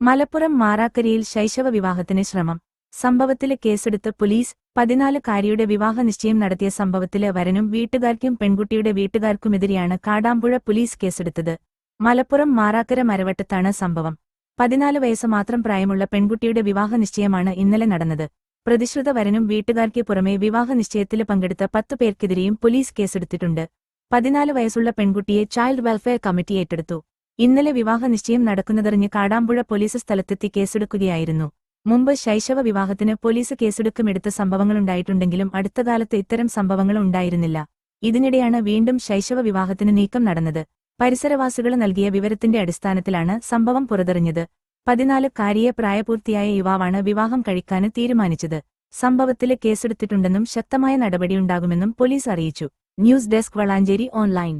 മലപ്പുറം മാറാക്കരിയിൽ ശൈശവ വിവാഹത്തിന് ശ്രമം. സംഭവത്തിൽ കേസെടുത്ത് പോലീസ് പതിനാലുകാരിയുടെ വിവാഹ നിശ്ചയം നടത്തിയ സംഭവത്തിലെ വരനും വീട്ടുകാർക്കും പെൺകുട്ടിയുടെ വീട്ടുകാർക്കുമെതിരെയാണ് കാടാമ്പുഴ പോലീസ് കേസെടുത്തത്. മലപ്പുറം മാറാക്കര മരവട്ടത്താണ് സംഭവം. പതിനാല് വയസ്സ് മാത്രം പ്രായമുള്ള പെൺകുട്ടിയുടെ വിവാഹ നിശ്ചയമാണ് ഇന്നലെ നടന്നത്. പ്രതിശ്രുത വരനും വീട്ടുകാർക്ക് പുറമെ വിവാഹ നിശ്ചയത്തിൽ പങ്കെടുത്ത പത്തു പേർക്കെതിരെയും പോലീസ് കേസെടുത്തിട്ടുണ്ട്. പതിനാല് വയസ്സുള്ള പെൺകുട്ടിയെ ചൈൽഡ് വെൽഫെയർ കമ്മിറ്റി ഏറ്റെടുത്തു. ഇന്നലെ വിവാഹ നിശ്ചയം നടക്കുന്നതറിഞ്ഞ് കാടാമ്പുഴ പോലീസ് സ്ഥലത്തെത്തി കേസെടുക്കുകയായിരുന്നു. മുമ്പ് ശൈശവ വിവാഹത്തിന് പോലീസ് കേസെടുക്കുമെടുത്ത സംഭവങ്ങളുണ്ടായിട്ടുണ്ടെങ്കിലും അടുത്ത കാലത്ത് ഇത്തരം സംഭവങ്ങൾ ഉണ്ടായിരുന്നില്ല. ഇതിനിടെയാണ് വീണ്ടും ശൈശവ വിവാഹത്തിന് നീക്കം നടന്നത്. പരിസരവാസികൾ നൽകിയ വിവരത്തിന്റെ അടിസ്ഥാനത്തിലാണ് സംഭവം പുറത്തെറിഞ്ഞത് പതിനാല് കാരിയെ പ്രായപൂർത്തിയായ യുവാവാണ് വിവാഹം കഴിക്കാന് തീരുമാനിച്ചത്. സംഭവത്തിൽ കേസെടുത്തിട്ടുണ്ടെന്നും ശക്തമായ നടപടിയുണ്ടാകുമെന്നും പോലീസ് അറിയിച്ചു. News desk Valanchery online.